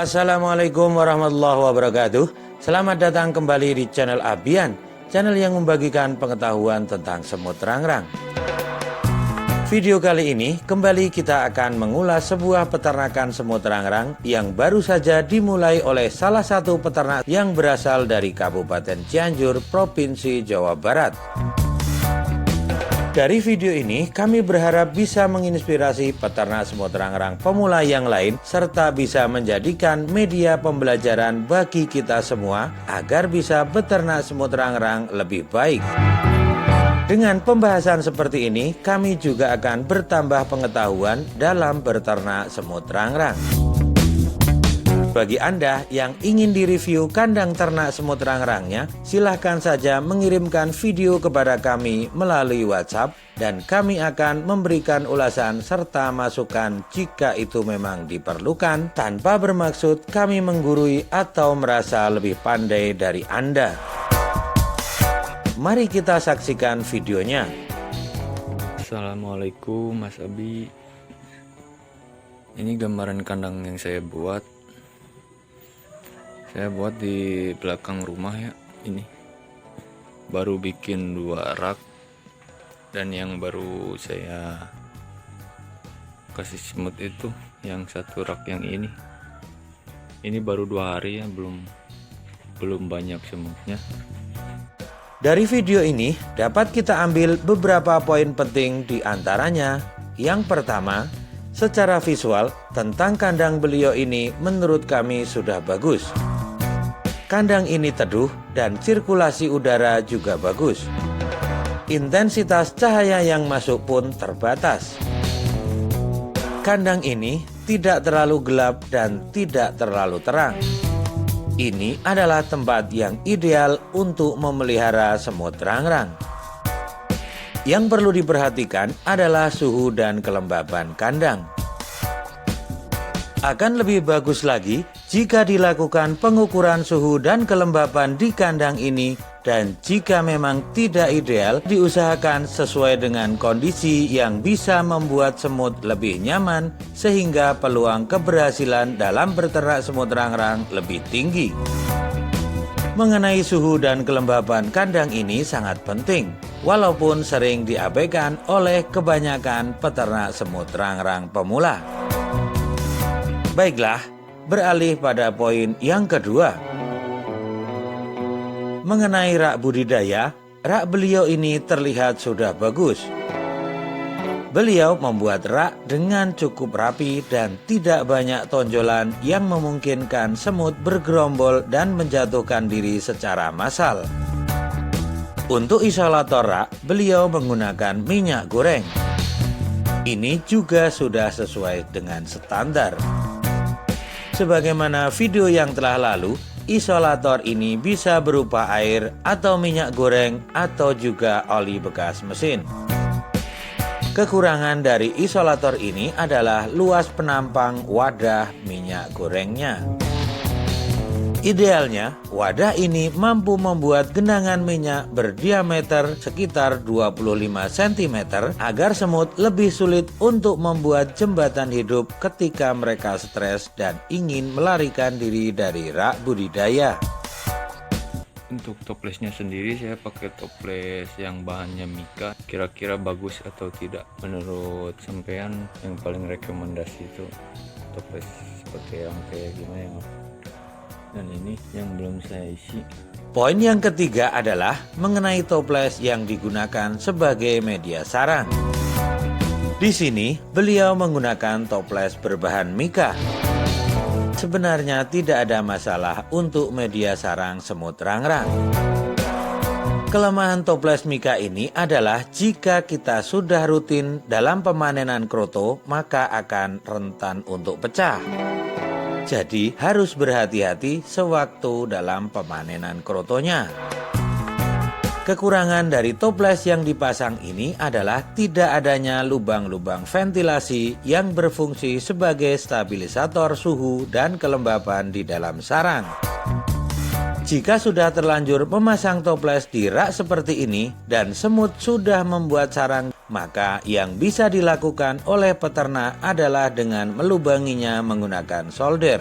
Assalamualaikum warahmatullahi wabarakatuh. Selamat datang kembali di channel Abian, channel yang membagikan pengetahuan tentang semut rangrang. Video kali ini kembali kita akan mengulas sebuah peternakan semut rangrang yang baru saja dimulai oleh salah satu peternak yang berasal dari Kabupaten Cianjur, Provinsi Jawa Barat. Dari video ini, kami berharap bisa menginspirasi peternak semut rangrang pemula yang lain serta bisa menjadikan media pembelajaran bagi kita semua agar bisa beternak semut rangrang lebih baik. Dengan pembahasan seperti ini, kami juga akan bertambah pengetahuan dalam berternak semut rangrang. Bagi Anda yang ingin direview kandang ternak semut rangrangnya, silahkan saja mengirimkan video kepada kami melalui WhatsApp dan kami akan memberikan ulasan serta masukan jika itu memang diperlukan tanpa bermaksud kami menggurui atau merasa lebih pandai dari Anda. Mari kita saksikan videonya. Assalamualaikum Mas Abi Ini gambaran kandang yang saya buat Saya buat di belakang rumah ya Ini Baru bikin dua rak Dan yang baru saya Kasih semut itu Yang satu rak yang ini Ini baru dua hari ya Belum Belum banyak semutnya dari video ini dapat kita ambil beberapa poin penting di antaranya. Yang pertama, secara visual tentang kandang beliau ini menurut kami sudah bagus. Kandang ini teduh dan sirkulasi udara juga bagus. Intensitas cahaya yang masuk pun terbatas. Kandang ini tidak terlalu gelap dan tidak terlalu terang. Ini adalah tempat yang ideal untuk memelihara semut rangrang. Yang perlu diperhatikan adalah suhu dan kelembaban kandang. Akan lebih bagus lagi jika dilakukan pengukuran suhu dan kelembaban di kandang ini dan jika memang tidak ideal diusahakan sesuai dengan kondisi yang bisa membuat semut lebih nyaman sehingga peluang keberhasilan dalam berternak semut rangrang lebih tinggi. Mengenai suhu dan kelembaban kandang ini sangat penting walaupun sering diabaikan oleh kebanyakan peternak semut rangrang pemula. Baiklah, beralih pada poin yang kedua Mengenai rak budidaya, rak beliau ini terlihat sudah bagus. Beliau membuat rak dengan cukup rapi dan tidak banyak tonjolan yang memungkinkan semut bergerombol dan menjatuhkan diri secara massal. Untuk isolator rak, beliau menggunakan minyak goreng. Ini juga sudah sesuai dengan standar. Sebagaimana video yang telah lalu, isolator ini bisa berupa air atau minyak goreng atau juga oli bekas mesin. Kekurangan dari isolator ini adalah luas penampang wadah minyak gorengnya. Idealnya, wadah ini mampu membuat genangan minyak berdiameter sekitar 25 cm agar semut lebih sulit untuk membuat jembatan hidup ketika mereka stres dan ingin melarikan diri dari rak budidaya. Untuk toplesnya sendiri saya pakai toples yang bahannya mika. Kira-kira bagus atau tidak? Menurut sampean yang paling rekomendasi itu toples seperti yang kayak gimana yang dan ini yang belum saya isi Poin yang ketiga adalah mengenai toples yang digunakan sebagai media sarang. Di sini, beliau menggunakan toples berbahan mika. Sebenarnya tidak ada masalah untuk media sarang semut rangrang. Kelemahan toples mika ini adalah jika kita sudah rutin dalam pemanenan kroto, maka akan rentan untuk pecah. Jadi harus berhati-hati sewaktu dalam pemanenan krotonya. Kekurangan dari toples yang dipasang ini adalah tidak adanya lubang-lubang ventilasi yang berfungsi sebagai stabilisator suhu dan kelembaban di dalam sarang. Jika sudah terlanjur memasang toples di rak seperti ini dan semut sudah membuat sarang maka yang bisa dilakukan oleh peternak adalah dengan melubanginya menggunakan solder.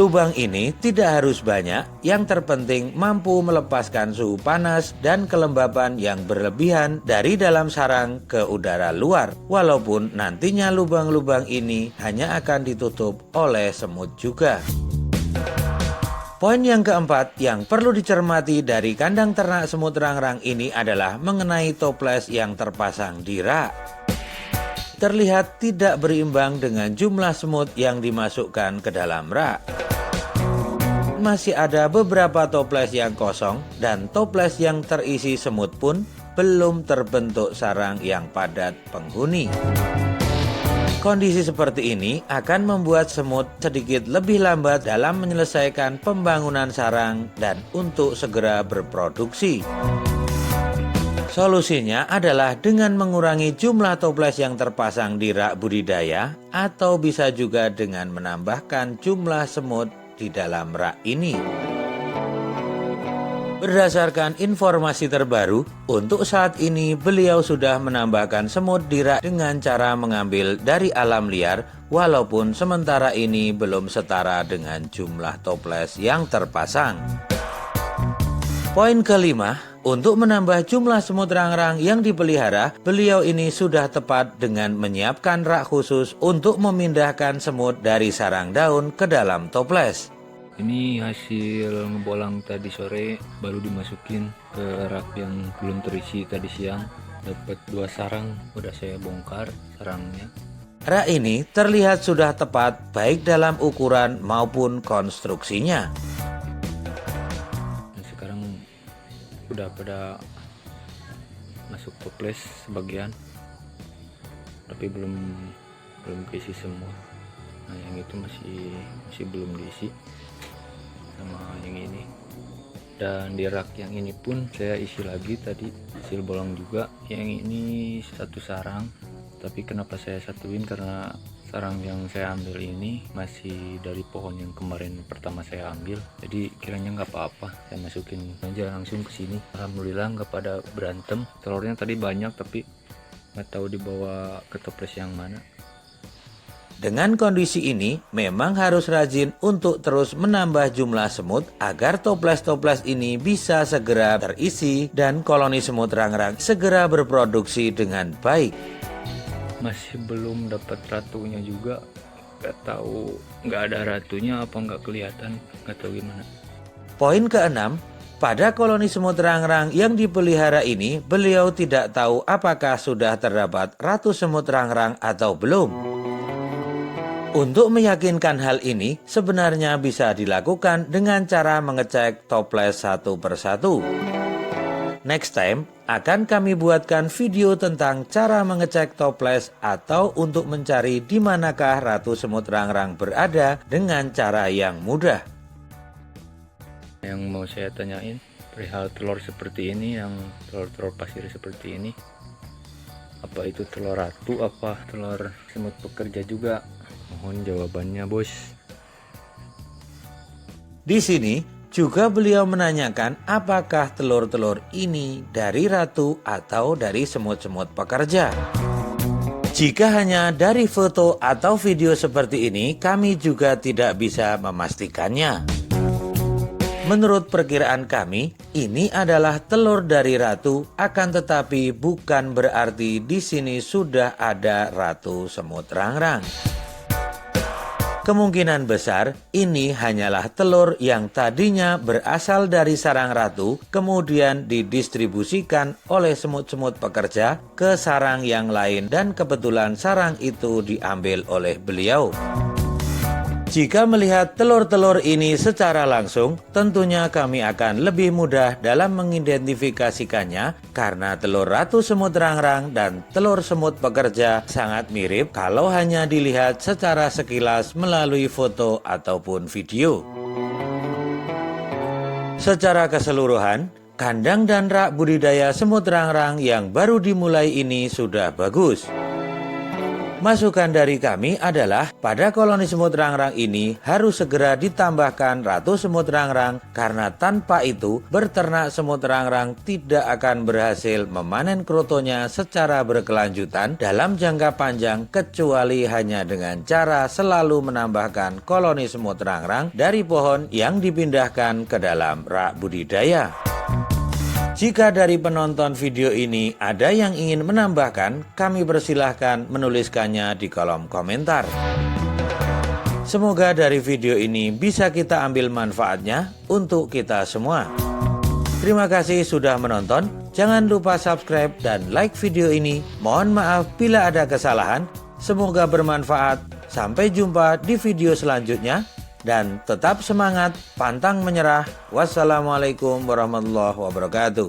Lubang ini tidak harus banyak, yang terpenting mampu melepaskan suhu panas dan kelembapan yang berlebihan dari dalam sarang ke udara luar. Walaupun nantinya lubang-lubang ini hanya akan ditutup oleh semut juga. Poin yang keempat yang perlu dicermati dari kandang ternak semut rangrang ini adalah mengenai toples yang terpasang di rak. Terlihat tidak berimbang dengan jumlah semut yang dimasukkan ke dalam rak masih ada beberapa toples yang kosong dan toples yang terisi semut pun belum terbentuk sarang yang padat penghuni. Kondisi seperti ini akan membuat semut sedikit lebih lambat dalam menyelesaikan pembangunan sarang dan untuk segera berproduksi. Solusinya adalah dengan mengurangi jumlah toples yang terpasang di rak budidaya atau bisa juga dengan menambahkan jumlah semut di dalam rak ini. Berdasarkan informasi terbaru, untuk saat ini beliau sudah menambahkan semut di rak dengan cara mengambil dari alam liar, walaupun sementara ini belum setara dengan jumlah toples yang terpasang. Poin kelima, untuk menambah jumlah semut rangrang yang dipelihara, beliau ini sudah tepat dengan menyiapkan rak khusus untuk memindahkan semut dari sarang daun ke dalam toples. Ini hasil ngebolang tadi sore baru dimasukin ke rak yang belum terisi tadi siang. Dapat dua sarang, udah saya bongkar sarangnya. Rak ini terlihat sudah tepat baik dalam ukuran maupun konstruksinya. Dan sekarang udah pada masuk toples sebagian, tapi belum belum keisi semua. Nah yang itu masih masih belum diisi sama yang ini. Dan di rak yang ini pun saya isi lagi tadi hasil bolong juga. Yang ini satu sarang tapi kenapa saya satuin? Karena sarang yang saya ambil ini masih dari pohon yang kemarin pertama saya ambil. Jadi kiranya nggak apa-apa saya masukin aja langsung ke sini. Alhamdulillah nggak pada berantem. Telurnya tadi banyak tapi nggak tahu dibawa ke toples yang mana dengan kondisi ini, memang harus rajin untuk terus menambah jumlah semut agar toples-toples ini bisa segera terisi dan koloni semut rangrang segera berproduksi dengan baik. Masih belum dapat ratunya juga, nggak tahu nggak ada ratunya apa nggak kelihatan, nggak tahu gimana. Poin keenam, pada koloni semut rangrang yang dipelihara ini, beliau tidak tahu apakah sudah terdapat ratu semut rangrang atau belum. Untuk meyakinkan hal ini, sebenarnya bisa dilakukan dengan cara mengecek toples satu persatu. Next time, akan kami buatkan video tentang cara mengecek toples atau untuk mencari di manakah ratu semut rangrang berada dengan cara yang mudah. Yang mau saya tanyain, perihal telur seperti ini, yang telur-telur pasir seperti ini, apa itu telur ratu, apa telur semut pekerja juga? Mohon jawabannya, Bos. Di sini juga beliau menanyakan apakah telur-telur ini dari ratu atau dari semut-semut pekerja. Jika hanya dari foto atau video seperti ini, kami juga tidak bisa memastikannya. Menurut perkiraan kami, ini adalah telur dari ratu, akan tetapi bukan berarti di sini sudah ada ratu semut rangrang. Kemungkinan besar ini hanyalah telur yang tadinya berasal dari sarang ratu, kemudian didistribusikan oleh semut-semut pekerja ke sarang yang lain, dan kebetulan sarang itu diambil oleh beliau. Jika melihat telur-telur ini secara langsung, tentunya kami akan lebih mudah dalam mengidentifikasikannya karena telur ratu semut rangrang dan telur semut pekerja sangat mirip kalau hanya dilihat secara sekilas melalui foto ataupun video. Secara keseluruhan, kandang dan rak budidaya semut rangrang yang baru dimulai ini sudah bagus. Masukan dari kami adalah pada koloni semut rangrang ini harus segera ditambahkan ratu semut rangrang karena tanpa itu berternak semut rangrang tidak akan berhasil memanen krotonya secara berkelanjutan dalam jangka panjang kecuali hanya dengan cara selalu menambahkan koloni semut rangrang dari pohon yang dipindahkan ke dalam rak budidaya. Jika dari penonton video ini ada yang ingin menambahkan, kami persilahkan menuliskannya di kolom komentar. Semoga dari video ini bisa kita ambil manfaatnya untuk kita semua. Terima kasih sudah menonton. Jangan lupa subscribe dan like video ini. Mohon maaf bila ada kesalahan. Semoga bermanfaat. Sampai jumpa di video selanjutnya. Dan tetap semangat, pantang menyerah. Wassalamualaikum warahmatullahi wabarakatuh.